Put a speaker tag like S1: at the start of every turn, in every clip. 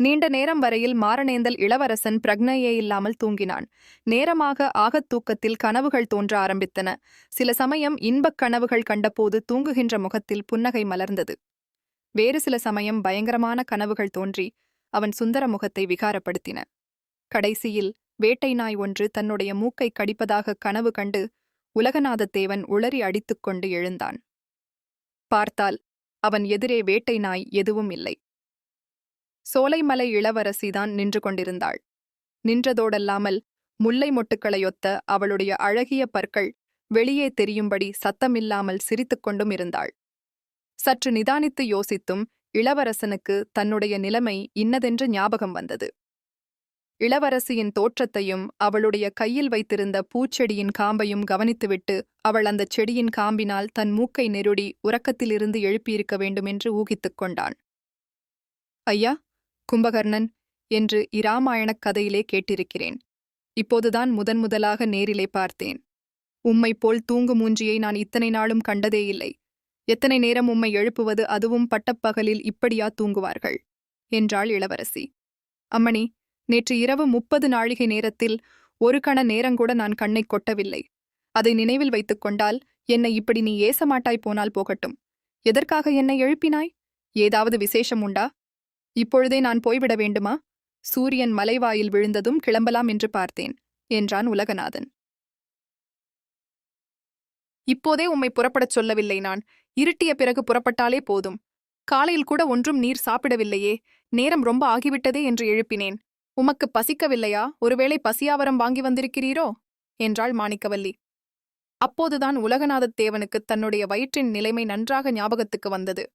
S1: நீண்ட நேரம் வரையில் மாரணேந்தல் இளவரசன் பிரக்னையே இல்லாமல் தூங்கினான். நேரமாக ஆகத் தூக்கத்தில் கனவுகள் தோன்ற ஆரம்பித்தன. சில சமயம் இன்பக் கனவுகள் கண்டபோது தூங்குகின்ற முகத்தில் புன்னகை மலர்ந்தது. வேறு சில சமயம் பயங்கரமான கனவுகள் தோன்றி அவன் சுந்தர முகத்தை விகாரப்படுத்தின. கடைசியில் வேட்டை நாய் ஒன்று தன்னுடைய மூக்கைக் கடிப்பதாக கனவு கண்டு உலகநாதத்தேவன் உளறி அடித்துக்கொண்டு எழுந்தான். பார்த்தால் அவன் எதிரே வேட்டை நாய் எதுவும் இல்லை. சோலைமலை இளவரசிதான் நின்று கொண்டிருந்தாள். நின்றதோடல்லாமல் முல்லை மொட்டுக்களையொத்த அவளுடைய அழகிய பற்கள் வெளியே தெரியும்படி சத்தமில்லாமல் சிரித்துக்கொண்டும் இருந்தாள். சற்று நிதானித்து யோசித்தும் இளவரசனுக்கு தன்னுடைய நிலைமை இன்னதென்று ஞாபகம் வந்தது. இளவரசியின் தோற்றத்தையும் அவளுடைய கையில் வைத்திருந்த பூச்செடியின் காம்பையும் கவனித்துவிட்டு அவள் அந்தச் செடியின் காம்பினால் தன் மூக்கை நெருடி உறக்கத்திலிருந்து எழுப்பியிருக்க வேண்டுமென்று ஊகித்துக் கொண்டான். ஐயா கும்பகர்ணன் என்று இராமாயணக் கதையிலே கேட்டிருக்கிறேன். இப்போதுதான் முதன் முதலாக நேரிலே பார்த்தேன். உம்மைப் போல் தூங்கு மூஞ்சியை நான் இத்தனை நாளும் கண்டதே இல்லை. எத்தனை நேரம் உம்மை எழுப்புவது அதுவும் பட்டப்பகலில் இப்படியா தூங்குவார்கள்? என்றாள் இளவரசி. அம்மணி நேற்று இரவு முப்பது நாழிகை நேரத்தில் ஒரு கண நேரங்கூட நான் கண்ணைக் கொட்டவில்லை. அதை நினைவில் வைத்துக் கொண்டால் என்னை இப்படி நீ ஏசமாட்டாய் போனால் போகட்டும். எதற்காக என்னை எழுப்பினாய்? ஏதாவது விசேஷம் உண்டா? இப்பொழுதே நான் போய்விட வேண்டுமா? சூரியன் மலைவாயில் விழுந்ததும் கிளம்பலாம் என்று பார்த்தேன் என்றான் உலகநாதன். இப்போதே உம்மை புறப்படச் சொல்லவில்லை நான் இருட்டிய பிறகு புறப்பட்டாலே போதும். காலையில் கூட ஒன்றும் நீர் சாப்பிடவில்லையே நேரம் ரொம்ப ஆகிவிட்டதே என்று எழுப்பினேன். உமக்கு பசிக்கவில்லையா? ஒருவேளை பசியாவரம் வாங்கி வந்திருக்கிறீரோ? என்றாள் மாணிக்கவல்லி. அப்போதுதான் உலகநாதத் தேவனுக்கு தன்னுடைய வயிற்றின் நிலைமை நன்றாக ஞாபகத்துக்கு வந்தது.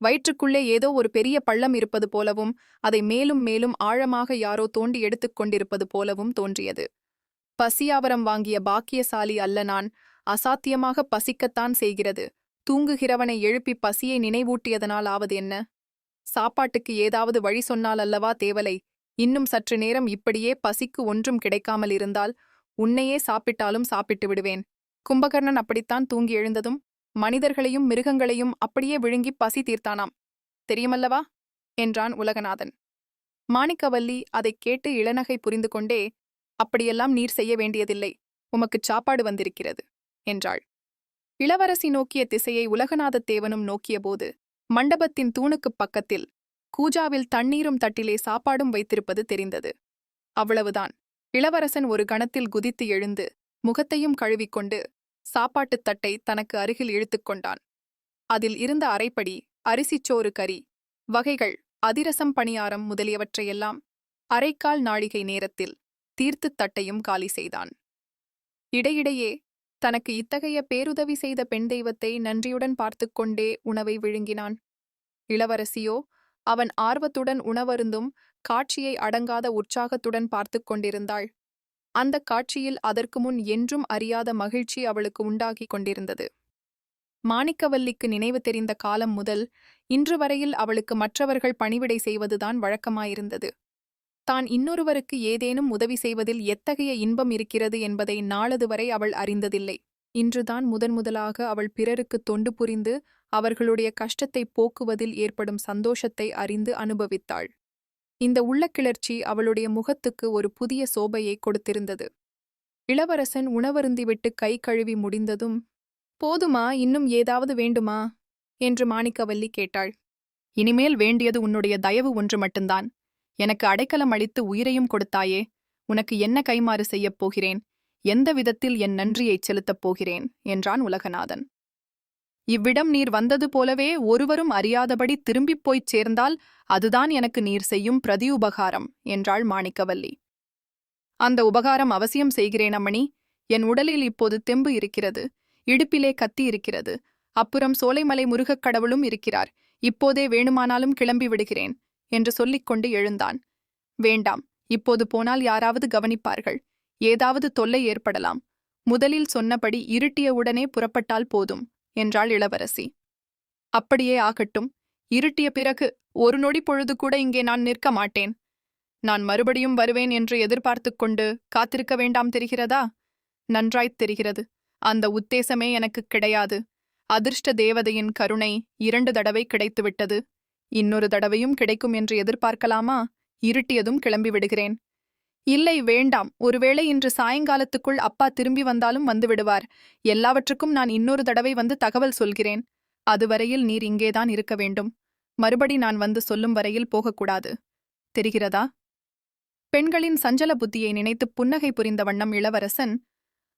S1: வயிற்றுக்குள்ளே ஏதோ ஒரு பெரிய பள்ளம் இருப்பது போலவும் அதை மேலும் மேலும் ஆழமாக யாரோ தோண்டி எடுத்துக் கொண்டிருப்பது போலவும் தோன்றியது. பசியாவரம் வாங்கிய பாக்கியசாலி அல்ல நான் அசாத்தியமாக பசிக்கத்தான் செய்கிறது. தூங்குகிறவனை எழுப்பி பசியை நினைவூட்டியதனால் ஆவது என்ன? சாப்பாட்டுக்கு ஏதாவது வழி சொன்னால் அல்லவா தேவலை? இன்னும் சற்று நேரம் இப்படியே பசிக்கு ஒன்றும் கிடைக்காமல் இருந்தால் உன்னையே சாப்பிட்டாலும் சாப்பிட்டு விடுவேன். கும்பகர்ணன் அப்படித்தான் தூங்கி எழுந்ததும் மனிதர்களையும் மிருகங்களையும் அப்படியே விழுங்கி பசி தீர்த்தானாம். தெரியுமல்லவா? என்றான் உலகநாதன். மாணிக்கவல்லி அதைக் கேட்டு இளநகை புரிந்து கொண்டே அப்படியெல்லாம் நீர் செய்ய வேண்டியதில்லை. உமக்குச் சாப்பாடு வந்திருக்கிறது என்றாள். இளவரசி நோக்கிய திசையை உலகநாதத் தேவனும் நோக்கியபோது மண்டபத்தின் தூணுக்குப் பக்கத்தில் கூஜாவில் தண்ணீரும் தட்டிலே சாப்பாடும் வைத்திருப்பது தெரிந்தது. அவ்வளவுதான். இளவரசன் ஒரு கணத்தில் குதித்து எழுந்து முகத்தையும் கழுவிக்கொண்டு சாப்பாட்டுத் தட்டை தனக்கு அருகில் இழுத்துக் கொண்டான். அதில் இருந்த அரைப்படி அரிசிச்சோறு கறி வகைகள் அதிரசம் பணியாரம் முதலியவற்றையெல்லாம் அரைக்கால் நாழிகை நேரத்தில் தீர்த்துத் தட்டையும் காலி செய்தான். இடையிடையே தனக்கு இத்தகைய பேருதவி செய்த பெண் தெய்வத்தை நன்றியுடன் பார்த்துக் கொண்டே உணவை விழுங்கினான். இளவரசியோ அவன் ஆர்வத்துடன் உணவருந்தும் காட்சியை அடங்காத உற்சாகத்துடன் பார்த்துக் கொண்டிருந்தாள். அந்தக் காட்சியில் அதற்கு முன் என்றும் அறியாத மகிழ்ச்சி அவளுக்கு உண்டாகிக் கொண்டிருந்தது. மாணிக்கவல்லிக்கு நினைவு தெரிந்த காலம் முதல் இன்று வரையில் அவளுக்கு மற்றவர்கள் பணிவிடை செய்வதுதான் வழக்கமாயிருந்தது. தான் இன்னொருவருக்கு ஏதேனும் உதவி செய்வதில் எத்தகைய இன்பம் இருக்கிறது என்பதை நாளது வரை அவள் அறிந்ததில்லை. இன்றுதான் முதன் முதலாக அவள் பிறருக்கு தொண்டு புரிந்து அவர்களுடைய கஷ்டத்தை போக்குவதில் ஏற்படும் சந்தோஷத்தை அறிந்து அனுபவித்தாள். இந்த உள்ளக்கிளர்ச்சி அவளுடைய முகத்துக்கு ஒரு புதிய சோபையை கொடுத்திருந்தது. இளவரசன் உணவருந்திவிட்டு கை கழுவி முடிந்ததும் போதுமா இன்னும் ஏதாவது வேண்டுமா? என்று மாணிக்கவல்லி கேட்டாள். இனிமேல் வேண்டியது உன்னுடைய தயவு ஒன்று மட்டும்தான். எனக்கு அடைக்கலம் அளித்து உயிரையும் கொடுத்தாயே உனக்கு என்ன கைமாறு செய்யப் போகிறேன்? எந்த விதத்தில் என் நன்றியைச் செலுத்தப் போகிறேன்? என்றான் உலகநாதன். இவ்விடம் நீர் வந்தது போலவே ஒருவரும் அறியாதபடி திரும்பிப் போய்ச் சேர்ந்தால் அதுதான் எனக்கு நீர் செய்யும் பிரதி உபகாரம் என்றாள் மாணிக்கவல்லி. அந்த உபகாரம் அவசியம் செய்கிறேன் அம்மணி. என் உடலில் இப்போது தெம்பு இருக்கிறது. இடுப்பிலே கத்தி இருக்கிறது. அப்புறம் சோலைமலை முருகக் கடவுளும் இருக்கிறார். இப்போதே வேணுமானாலும் கிளம்பி விடுகிறேன் என்று சொல்லிக்கொண்டு எழுந்தான். வேண்டாம் இப்போது போனால் யாராவது கவனிப்பார்கள். ஏதாவது தொல்லை ஏற்படலாம். முதலில் சொன்னபடி இருட்டியவுடனே புறப்பட்டால் போதும். என்றாள் இளவரசி. அப்படியே ஆகட்டும். இருட்டிய பிறகு ஒரு நொடி பொழுது கூட இங்கே நான் நிற்க மாட்டேன். நான் மறுபடியும் வருவேன் என்று எதிர்பார்த்துக் கொண்டு காத்திருக்க வேண்டாம் தெரிகிறதா? நன்றாய்த் தெரிகிறது. அந்த உத்தேசமே எனக்கு கிடையாது. அதிர்ஷ்ட தேவதையின் கருணை இரண்டு தடவை கிடைத்துவிட்டது. இன்னொரு தடவையும் கிடைக்கும் என்று எதிர்பார்க்கலாமா? இருட்டியதும் கிளம்பி விடுகிறேன் இல்லை வேண்டாம். ஒருவேளை இன்று சாயங்காலத்துக்குள் அப்பா திரும்பி வந்தாலும் வந்துவிடுவார் எல்லாவற்றுக்கும் நான் இன்னொரு தடவை வந்து தகவல் சொல்கிறேன். அதுவரையில் நீர் இங்கேதான் இருக்க வேண்டும். மறுபடி நான் வந்து சொல்லும் வரையில் போகக்கூடாது. தெரிகிறதா? பெண்களின் சஞ்சல புத்தியை நினைத்து புன்னகை புரிந்த வண்ணம் இளவரசன்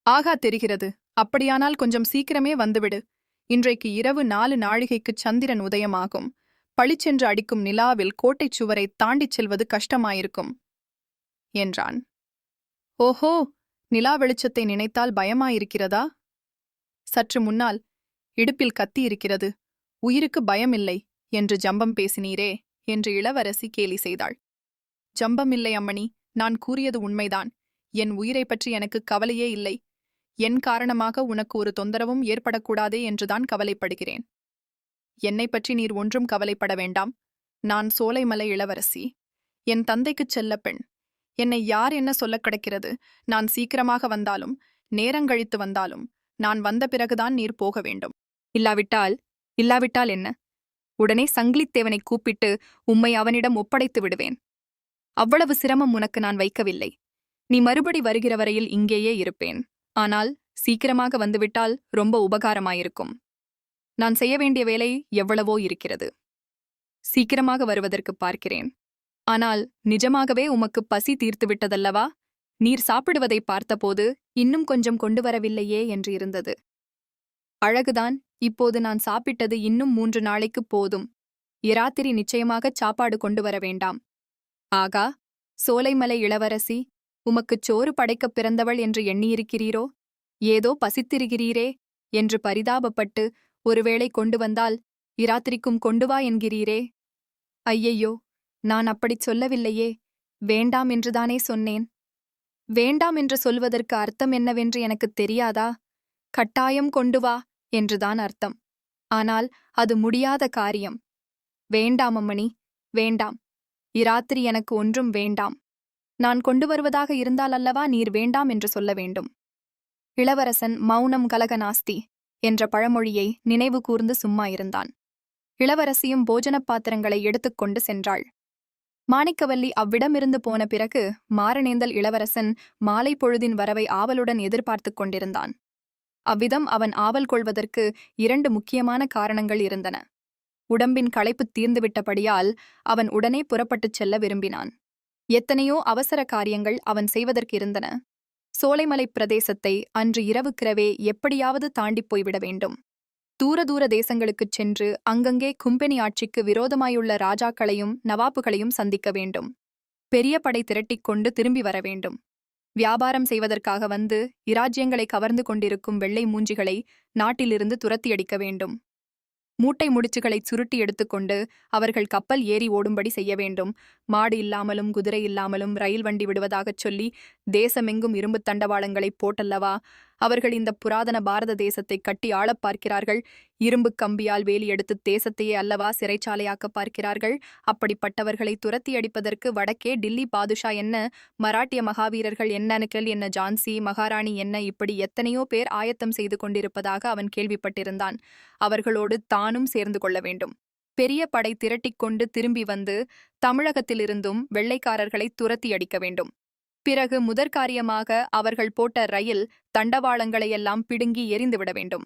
S1: ஆகா தெரிகிறது. அப்படியானால் கொஞ்சம் சீக்கிரமே வந்துவிடு. இன்றைக்கு இரவு நாலு நாழிகைக்குச் சந்திரன் உதயமாகும். பளிச்சென்று அடிக்கும் நிலாவில் கோட்டைச் சுவரை தாண்டிச் செல்வது கஷ்டமாயிருக்கும். என்றான். ஓஹோ நிலா வெளிச்சத்தை நினைத்தால் பயமாயிருக்கிறதா? சற்று முன்னால் இடுப்பில் கத்தி இருக்கிறது உயிருக்கு பயமில்லை என்று ஜம்பம் பேசினீரே என்று இளவரசி கேலி செய்தாள். ஜம்பமில்லை அம்மணி நான் கூறியது உண்மைதான். என் உயிரைப் பற்றி எனக்கு கவலையே இல்லை. என் காரணமாக உனக்கு ஒரு தொந்தரவும் ஏற்படக்கூடாதே என்றுதான் கவலைப்படுகிறேன். என்னைப் பற்றி நீர் ஒன்றும் கவலைப்பட வேண்டாம். நான் சோலைமலை இளவரசி. என் தந்தைக்குச் செல்ல பெண். என்னை யார் என்ன சொல்லக் கிடக்கிறது? நான் சீக்கிரமாக வந்தாலும் நேரங்கழித்து வந்தாலும் நான் வந்த பிறகுதான் நீர் போக வேண்டும். இல்லாவிட்டால் இல்லாவிட்டால் என்ன? உடனே சங்கிலித்தேவனை கூப்பிட்டு உம்மை அவனிடம் ஒப்படைத்து விடுவேன். அவ்வளவு சிரமம் உனக்கு நான் வைக்கவில்லை. நீ மறுபடி வருகிற வரையில் இங்கேயே இருப்பேன். ஆனால் சீக்கிரமாக வந்துவிட்டால் ரொம்ப உபகாரமாயிருக்கும். நான் செய்ய வேண்டிய வேலை எவ்வளவோ இருக்கிறது. சீக்கிரமாக வருவதற்கு பார்க்கிறேன். ஆனால் நிஜமாகவே உமக்கு பசி தீர்த்துவிட்டதல்லவா? நீர் சாப்பிடுவதை பார்த்தபோது இன்னும் கொஞ்சம் கொண்டு வரவில்லையே என்று இருந்தது. அழகுதான் இப்போது நான் சாப்பிட்டது இன்னும் மூன்று நாளைக்கு போதும். இராத்திரி நிச்சயமாகச் சாப்பாடு கொண்டு வர வேண்டாம். ஆகா சோலைமலை இளவரசி உமக்குச் சோறு படைக்கப் பிறந்தவள் என்று எண்ணியிருக்கிறீரோ? ஏதோ பசித்திருக்கிறீரே என்று பரிதாபப்பட்டு ஒருவேளை கொண்டு வந்தால் இராத்திரிக்கும் கொண்டு வா என்கிறீரே? ஐயையோ நான் அப்படிச் சொல்லவில்லையே. வேண்டாம் என்றுதானே சொன்னேன். வேண்டாம் என்று சொல்வதற்கு அர்த்தம் என்னவென்று எனக்குத் தெரியாதா? கட்டாயம் கொண்டு வா என்றுதான் அர்த்தம். ஆனால் அது முடியாத காரியம். வேண்டாம் அம்மணி வேண்டாம். இராத்திரி எனக்கு ஒன்றும் வேண்டாம். நான் கொண்டு வருவதாக இருந்தால் அல்லவா நீர் வேண்டாம் என்று சொல்ல வேண்டும். இளவரசன் மௌனம் கலகநாஸ்தி என்ற பழமொழியை நினைவு கூர்ந்து சும்மா இருந்தான். இளவரசியும் போஜனப் பாத்திரங்களை எடுத்துக்கொண்டு சென்றாள். மாணிக்கவல்லி அவ்விடமிருந்து போன பிறகு மாரணேந்தல் இளவரசன் மாலை பொழுதின் வரவை ஆவலுடன் எதிர்பார்த்துக் கொண்டிருந்தான். அவ்விதம் அவன் ஆவல் கொள்வதற்கு இரண்டு முக்கியமான காரணங்கள் இருந்தன. உடம்பின் களைப்பு தீர்ந்துவிட்டபடியால் அவன் உடனே புறப்பட்டுச் செல்ல விரும்பினான். எத்தனையோ அவசர காரியங்கள் அவன் செய்வதற்கிருந்தன. சோலைமலைப் பிரதேசத்தை அன்று இரவுக்கிரவே எப்படியாவது தாண்டிப் போய்விட வேண்டும். தூர தூர தேசங்களுக்குச் சென்று அங்கங்கே கும்பெனி ஆட்சிக்கு விரோதமாயுள்ள ராஜாக்களையும் நவாப்புகளையும் சந்திக்க வேண்டும். பெரிய படை திரட்டிக் கொண்டு திரும்பி வர வேண்டும். வியாபாரம் செய்வதற்காக வந்து இராஜ்யங்களை கவர்ந்து கொண்டிருக்கும் வெள்ளை மூஞ்சிகளை நாட்டிலிருந்து துரத்தியடிக்க வேண்டும். மூட்டை முடிச்சுகளைச் சுருட்டி எடுத்துக்கொண்டு அவர்கள் கப்பல் ஏறி ஓடும்படி செய்ய வேண்டும். மாடு இல்லாமலும் குதிரை இல்லாமலும் ரயில் வண்டி விடுவதாகச் சொல்லி தேசமெங்கும் இரும்புத் தண்டவாளங்களைப் போட்டல்லவா? அவர்கள் இந்த புராதன பாரத தேசத்தை கட்டி ஆளப் பார்க்கிறார்கள். இரும்புக் கம்பியால் வேலி எடுத்து தேசத்தையே அல்லவா சிறைச்சாலையாக்கப் பார்க்கிறார்கள். அப்படிப்பட்டவர்களை துரத்தி அடிப்பதற்கு வடக்கே டில்லி பாதுஷா என்ன மராட்டிய மகாவீரர்கள் என்ன நிக்கல் என்ன ஜான்சி மகாராணி என்ன இப்படி எத்தனையோ பேர் ஆயத்தம் செய்து கொண்டிருப்பதாக அவன் கேள்விப்பட்டிருந்தான். அவர்களோடு தானும் சேர்ந்து கொள்ள வேண்டும். பெரிய படை திரட்டிக் கொண்டு திரும்பி வந்து தமிழகத்திலிருந்தும் வெள்ளைக்காரர்களை துரத்தி அடிக்க வேண்டும். பிறகு முதற்காரியமாக அவர்கள் போட்ட ரயில் தண்டவாளங்களையெல்லாம் பிடுங்கி எரிந்துவிட வேண்டும்.